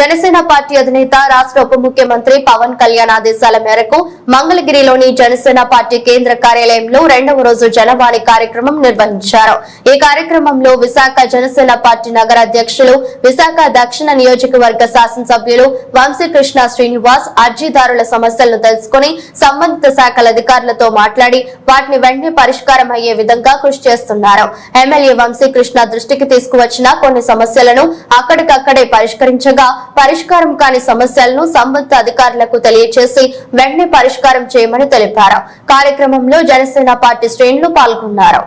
Janasena party అధినేత రాష్ట్ర ఉప ముఖ్యమంత్రి పవన్ కళ్యాణ్ ఆదేశాల మేరకు మంగళగిరిలోని జనసేన పార్టీ కేంద్ర కార్యాలయంలో రెండవ రోజు జనవాణి కార్యక్రమం నిర్వహించారు. ఈ కార్యక్రమంలో విశాఖ జనసేన పార్టీ నగర అధ్యక్షులు విశాఖ దక్షిణ నియోజకవర్గ శాసనసభ్యులు వంశీకృష్ణ శ్రీనివాస్ అర్జీదారుల సమస్యలను తెలుసుకుని సంబంధిత శాఖల అధికారులతో మాట్లాడి వాటిని వెంటనే పరిష్కారం అయ్యే విధంగా కృషి చేస్తున్నారు. ఎమ్మెల్యే వంశీకృష్ణ దృష్టికి తీసుకువచ్చిన కొన్ని సమస్యలను అక్కడికక్కడే పరిష్కరించగా పరిష్కారం కాని సమస్యలను సంబంధిత అధికారులకు తెలియజేసి వెంటనే పరిష్కారం చేయమని తెలిపారు. కార్యక్రమంలో జనసేన పార్టీ శ్రేణులు పాల్గొన్నారు.